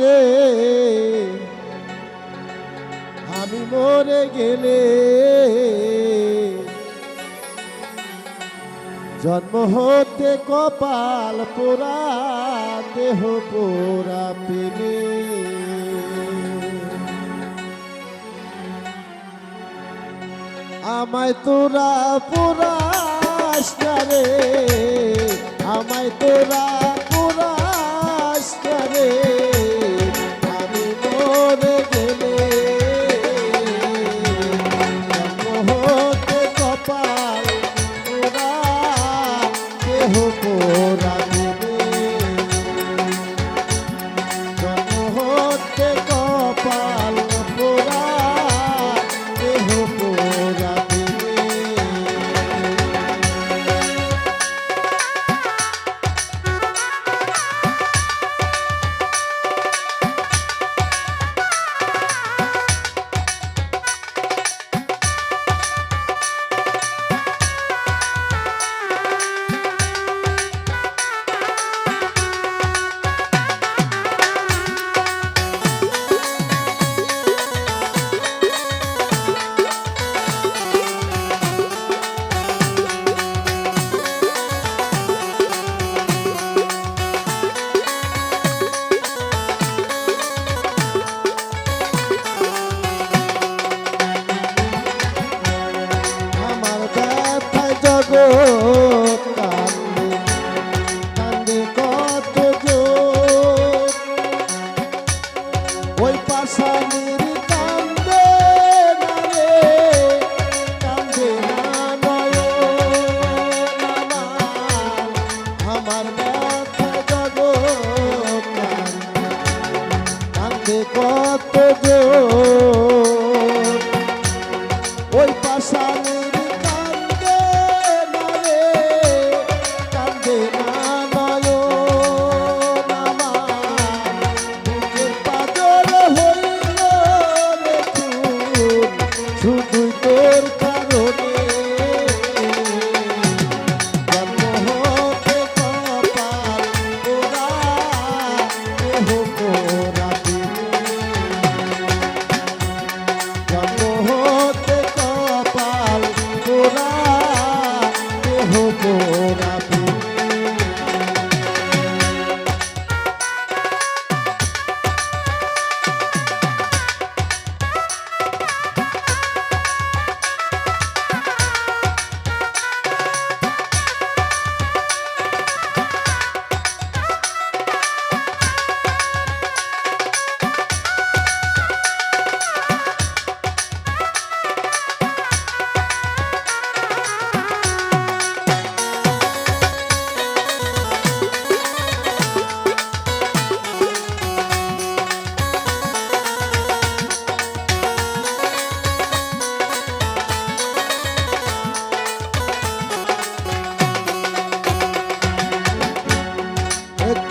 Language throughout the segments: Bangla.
রে। আমি মরে গেলে জন্ম হতে কপাল পোড়া, দেহ পোড়া পেলে আমায় তোরা পোড়া রে, আমায় তোরা পোড়া রে। পোরা পাগো ওই পাশানে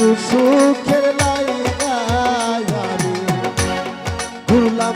শুধু সুখের লাইন ঘুরলাম